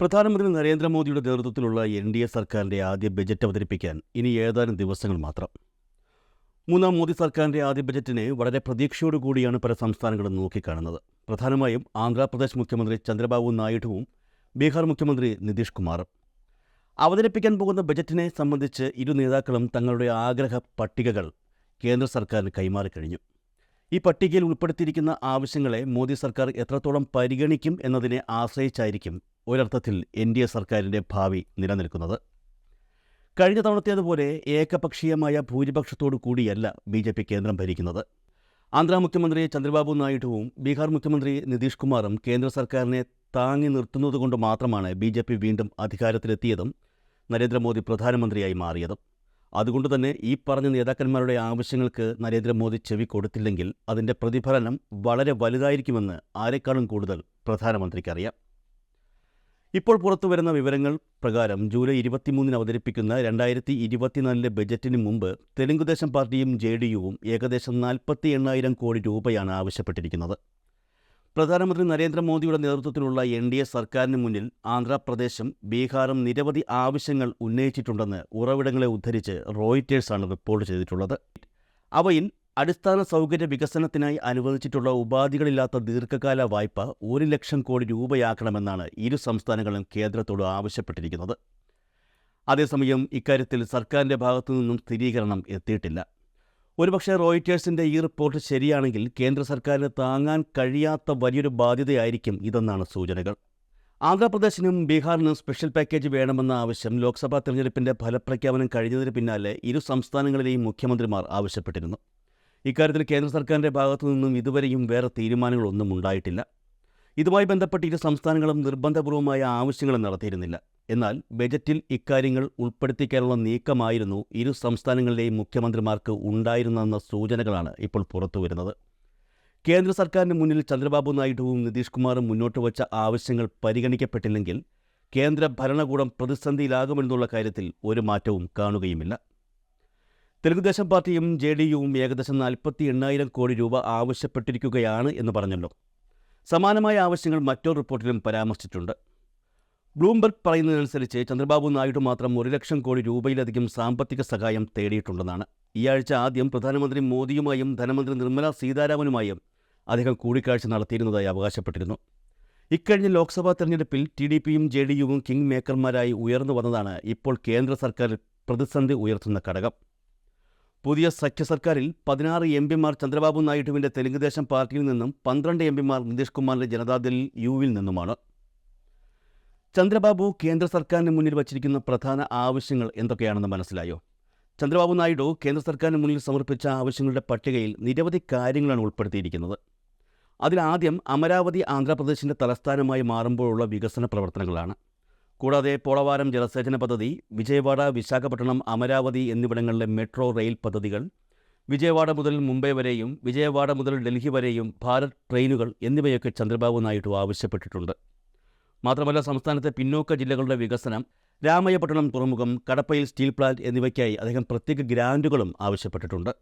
പ്രധാനമന്ത്രി നരേന്ദ്രമോദിയുടെ നേതൃത്വത്തിലുള്ള എൻ ഡി എ സർക്കാരിന്റെ ആദ്യ ബജറ്റ് അവതരിപ്പിക്കാൻ ഇനി ഏതാനും ദിവസങ്ങൾ മാത്രം. മൂന്നാം മോദി സർക്കാരിന്റെ ആദ്യ ബജറ്റിനെ വളരെ പ്രതീക്ഷയോടു കൂടിയാണ് പല സംസ്ഥാനങ്ങളും നോക്കിക്കാണുന്നത്. പ്രധാനമായും ആന്ധ്രാപ്രദേശ് മുഖ്യമന്ത്രി ചന്ദ്രബാബു നായിഡുവും ബീഹാർ മുഖ്യമന്ത്രി നിതീഷ് കുമാറും. അവതരിപ്പിക്കാൻ പോകുന്ന ബജറ്റിനെ സംബന്ധിച്ച് ഇരു നേതാക്കളും തങ്ങളുടെ ആഗ്രഹ പട്ടികകൾ കേന്ദ്ര സർക്കാരിന് കൈമാറിക്കഴിഞ്ഞു ഈ പട്ടികയിൽ ഉൾപ്പെടുത്തിയിരിക്കുന്ന ആവശ്യങ്ങളെ മോദി സർക്കാർ എത്രത്തോളം പരിഗണിക്കും എന്നതിനെ ആശ്രയിച്ചായിരിക്കും ഒരർത്ഥത്തിൽ എൻ ഡി എ സർക്കാരിന്റെ ഭാവി നിലനിൽക്കുന്നത്. കഴിഞ്ഞ തവണത്തേതുപോലെ ഏകപക്ഷീയമായ ഭൂരിപക്ഷത്തോടു കൂടിയല്ല ബി ജെ പി കേന്ദ്രം ഭരിക്കുന്നത്. ആന്ധ്രാ മുഖ്യമന്ത്രി ചന്ദ്രബാബു നായിഡുവും ബീഹാർ മുഖ്യമന്ത്രി നിതീഷ് കുമാറും കേന്ദ്ര സർക്കാരിനെ താങ്ങി നിർത്തുന്നതുകൊണ്ട് മാത്രമാണ് ബി ജെ പി വീണ്ടും അധികാരത്തിലെത്തിയതും നരേന്ദ്രമോദി പ്രധാനമന്ത്രിയായി മാറിയതും. അതുകൊണ്ട് തന്നെ ഈ പറഞ്ഞ നേതാക്കന്മാരുടെ ആവശ്യങ്ങൾക്ക് നരേന്ദ്രമോദി ചെവി കൊടുത്തില്ലെങ്കിൽ അതിന്റെ പ്രതിഫലനം വളരെ വലുതായിരിക്കുമെന്ന് ആരെക്കാളും കൂടുതൽ പ്രധാനമന്ത്രിക്കറിയാം. ഇപ്പോൾ പുറത്തുവരുന്ന വിവരങ്ങൾ പ്രകാരം ജൂലൈ ഇരുപത്തിമൂന്നിന് അവതരിപ്പിക്കുന്ന രണ്ടായിരത്തി ഇരുപത്തിനാലിലെ ബജറ്റിന് മുമ്പ് തെലുങ്കുദേശം പാർട്ടിയും ജെ ഡി യുവും ഏകദേശം നാൽപ്പത്തി എണ്ണായിരം കോടി രൂപയാണ് ആവശ്യപ്പെട്ടിരിക്കുന്നത്. പ്രധാനമന്ത്രി നരേന്ദ്രമോദിയുടെ നേതൃത്വത്തിലുള്ള എൻ ഡി എ സർക്കാരിന് മുന്നിൽ ആന്ധ്രാപ്രദേശും ബീഹാറും നിരവധി ആവശ്യങ്ങൾ ഉന്നയിച്ചിട്ടുണ്ടെന്ന് ഉറവിടങ്ങളെ ഉദ്ധരിച്ച് റോയിറ്റേഴ്സാണ് റിപ്പോർട്ട് ചെയ്തിട്ടുള്ളത്. അവയിൽ അടിസ്ഥാന സൗകര്യ വികസനത്തിനായി അനുവദിച്ചിട്ടുള്ള ഉപാധികളില്ലാത്ത ദീർഘകാല വായ്പ ഒരു ലക്ഷം കോടി രൂപയാക്കണമെന്നാണ് ഇരു സംസ്ഥാനങ്ങളും കേന്ദ്രത്തോട് ആവശ്യപ്പെട്ടിരിക്കുന്നത്. അതേസമയം ഇക്കാര്യത്തിൽ സർക്കാരിന്റെ ഭാഗത്തു നിന്നും സ്ഥിരീകരണം എത്തിയിട്ടില്ല. ഒരുപക്ഷെ റോയിറ്റേഴ്സിന്റെ ഈ റിപ്പോർട്ട് ശരിയാണെങ്കിൽ കേന്ദ്ര സർക്കാരിന് താങ്ങാൻ കഴിയാത്ത വലിയൊരു ബാധ്യതയായിരിക്കും ഇതെന്നാണ് സൂചനകൾ. ആന്ധ്രാപ്രദേശിനും ബീഹാറിനും സ്പെഷ്യൽ പാക്കേജ് വേണമെന്ന ആവശ്യം ലോക്സഭാ തെരഞ്ഞെടുപ്പിന്റെ ഫലപ്രഖ്യാപനം കഴിഞ്ഞതിന് പിന്നാലെ ഇരു സംസ്ഥാനങ്ങളിലെയും മുഖ്യമന്ത്രിമാർ ആവശ്യപ്പെട്ടിരുന്നു. ഇക്കാര്യത്തിൽ കേന്ദ്ര സർക്കാരിന്റെ ഭാഗത്തു നിന്നും ഇതുവരെയും വേറെ തീരുമാനങ്ങളൊന്നും ഉണ്ടായിട്ടില്ല. ഇതുമായി ബന്ധപ്പെട്ട് ഇരു സംസ്ഥാനങ്ങളും നിർബന്ധപൂർവമായ ആവശ്യങ്ങൾ നടത്തിയിരുന്നില്ല. എന്നാൽ ബജറ്റിൽ ഇക്കാര്യങ്ങൾ ഉൾപ്പെടുത്തിക്കാനുള്ള നീക്കമായിരുന്നു ഇരു സംസ്ഥാനങ്ങളിലെയും മുഖ്യമന്ത്രിമാർക്ക് ഉണ്ടായിരുന്നെന്ന സൂചനകളാണ് ഇപ്പോൾ പുറത്തുവരുന്നത് കേന്ദ്ര സർക്കാരിന് മുന്നിൽ ചന്ദ്രബാബു നായിഡുവും നിതീഷ് കുമാറും മുന്നോട്ട് വച്ച ആവശ്യങ്ങൾ പരിഗണിക്കപ്പെട്ടില്ലെങ്കിൽ കേന്ദ്ര ഭരണകൂടം പ്രതിസന്ധിയിലാകുമെന്നുള്ള കാര്യത്തിൽ ഒരു മാറ്റവും കാണുകയുമില്ല. തെലുഗുദേശം പാർട്ടിയും ജെ ഡി യുവും ഏകദേശം നാൽപ്പത്തി എണ്ണായിരം കോടി രൂപ ആവശ്യപ്പെട്ടിരിക്കുകയാണ് എന്ന് പറഞ്ഞല്ലോ. സമാനമായ ആവശ്യങ്ങൾ മറ്റൊരു റിപ്പോർട്ടിലും പരാമർശിച്ചിട്ടുണ്ട്. ബ്ലൂംബർഗ് പറയുന്നതനുസരിച്ച് ചന്ദ്രബാബു നായിഡു മാത്രം ഒരു ലക്ഷം കോടി രൂപയിലധികം സാമ്പത്തിക സഹായം തേടിയിട്ടുണ്ടെന്നാണ്. ഈ ആഴ്ച ആദ്യം പ്രധാനമന്ത്രി മോദിയുമായും ധനമന്ത്രി നിർമ്മല സീതാരാമനുമായും അദ്ദേഹം കൂടിക്കാഴ്ച നടത്തിയിരുന്നതായി അവകാശപ്പെട്ടിരുന്നു. ഇക്കഴിഞ്ഞ ലോക്സഭാ തെരഞ്ഞെടുപ്പിൽ ടി ഡി പിയും ജെ ഡി യുവും കിങ് മേക്കർമാരായി ഉയർന്നു വന്നതാണ് ഇപ്പോൾ കേന്ദ്ര സർക്കാർ പ്രതിസന്ധി ഉയർത്തുന്ന ഘടകം. പുതിയ സഖ്യ സർക്കാരിൽ പതിനാറ് എം പിമാർ ചന്ദ്രബാബു നായിഡുവിന്റെ തെലുങ്കുദേശം പാർട്ടിയിൽ നിന്നും പന്ത്രണ്ട് എം പിമാർ നിതീഷ് കുമാറിന്റെ ജനതാദൾ യുവിൽ നിന്നുമാണ്. ചന്ദ്രബാബു കേന്ദ്ര സർക്കാരിന് മുന്നിൽ വച്ചിരിക്കുന്ന പ്രധാന ആവശ്യങ്ങൾ എന്തൊക്കെയാണെന്ന് മനസ്സിലായോ? ചന്ദ്രബാബു നായിഡു കേന്ദ്ര സർക്കാരിന് മുന്നിൽ സമർപ്പിച്ച ആവശ്യങ്ങളുടെ പട്ടികയിൽ നിരവധി കാര്യങ്ങളാണ് ഉൾപ്പെടുത്തിയിരിക്കുന്നത്. അതിലാദ്യം അമരാവതി ആന്ധ്രാപ്രദേശിന്റെ തലസ്ഥാനമായി മാറുമ്പോഴുള്ള വികസന പ്രവർത്തനങ്ങളാണ്. കൂടാതെ പോളവാരം ജലസേചന പദ്ധതി വിജയവാഡ വിശാഖപട്ടണം അമരാവതി എന്നിവിടങ്ങളിലെ മെട്രോ റെയിൽ പദ്ധതികൾ വിജയവാഡ മുതൽ മുംബൈ വരെയും വിജയവാഡ മുതൽ ഡൽഹി വരെയും ഭാരത് ട്രെയിനുകൾ എന്നിവയൊക്കെ ചന്ദ്രബാബു നായിഡു ആവശ്യപ്പെട്ടിട്ടുണ്ട്. മാത്രമല്ല സംസ്ഥാനത്തെ പിന്നോക്ക ജില്ലകളുടെ വികസനം രാമയ്യപട്ടണം തുറമുഖം കടപ്പയിൽ സ്റ്റീൽ പ്ലാന്റ് എന്നിവയ്ക്കായി അദ്ദേഹം പ്രത്യേക ഗ്രാന്റുകളും ആവശ്യപ്പെട്ടിട്ടുണ്ട്.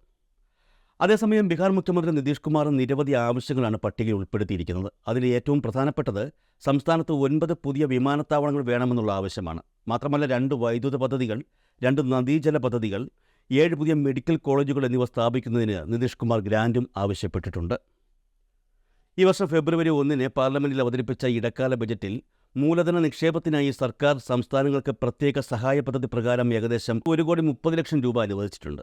അതേസമയം ബീഹാർ മുഖ്യമന്ത്രി നിതീഷ് കുമാർ നിരവധി ആവശ്യങ്ങളാണ് പട്ടികയിൽ ഉൾപ്പെടുത്തിയിരിക്കുന്നത്. അതിൽ ഏറ്റവും പ്രധാനപ്പെട്ടത് സംസ്ഥാനത്ത് ഒൻപത് പുതിയ വിമാനത്താവളങ്ങൾ വേണമെന്നുള്ള ആവശ്യമാണ്. മാത്രമല്ല രണ്ട് വൈദ്യുത പദ്ധതികൾ രണ്ട് നദീജല പദ്ധതികൾ ഏഴ് പുതിയ മെഡിക്കൽ കോളേജുകൾ എന്നിവ സ്ഥാപിക്കുന്നതിന് നിതീഷ് കുമാർ ഗ്രാന്റും ആവശ്യപ്പെട്ടിട്ടുണ്ട്. ഈ വർഷം ഫെബ്രുവരി ഒന്നിന് പാർലമെന്റിൽ അവതരിപ്പിച്ച ഇടക്കാല ബജറ്റിൽ മൂലധന നിക്ഷേപത്തിനായി സർക്കാർ സംസ്ഥാനങ്ങൾക്ക് പ്രത്യേക സഹായ പദ്ധതി പ്രകാരം ഏകദേശം ഒരു കോടി മുപ്പത് ലക്ഷം രൂപ അനുവദിച്ചിട്ടുണ്ട്.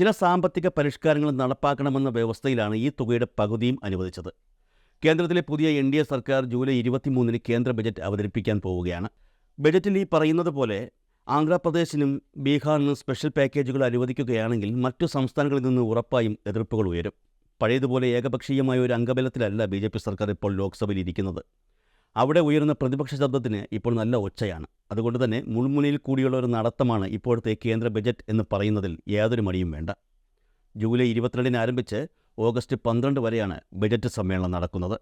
ചില സാമ്പത്തിക പരിഷ്കാരങ്ങൾ നടപ്പാക്കണമെന്ന വ്യവസ്ഥയിലാണ് ഈ തുകയുടെ പകുതിയും അനുവദിച്ചത്. കേന്ദ്രത്തിലെ പുതിയ എൻ ഡി എ സർക്കാർ ജൂലൈ ഇരുപത്തിമൂന്നിന് കേന്ദ്ര ബജറ്റ് അവതരിപ്പിക്കാൻ പോവുകയാണ്. ബജറ്റിൽ ഈ പറയുന്നത് പോലെ ആന്ധ്രാപ്രദേശിനും ബീഹാറിനും സ്പെഷ്യൽ പാക്കേജുകൾ അനുവദിക്കുകയാണെങ്കിൽ മറ്റു സംസ്ഥാനങ്ങളിൽ നിന്ന് ഉറപ്പായും എതിർപ്പുകൾ ഉയരും. പഴയതുപോലെ ഏകപക്ഷീയമായ ഒരു അംഗബലത്തിലല്ല ബി സർക്കാർ ഇപ്പോൾ ലോക്സഭയിൽ ഇരിക്കുന്നത്. അവിടെ ഉയരുന്ന പ്രതിപക്ഷ ശബ്ദത്തിന് ഇപ്പോൾ നല്ല ഒച്ചയാണ്. അതുകൊണ്ട് തന്നെ മുൾമുനയിൽ കൂടിയുള്ള ഒരു നടത്തമാണ് ഇപ്പോഴത്തെ കേന്ദ്ര ബജറ്റ് എന്ന് പറയുന്നതിൽ യാതൊരു മടിയും വേണ്ട. ജൂലൈ ഇരുപത്തിരണ്ടിന് ആരംഭിച്ച് ഓഗസ്റ്റ് പന്ത്രണ്ട് വരെയാണ് ബജറ്റ് സമ്മേളനം നടക്കുന്നത്.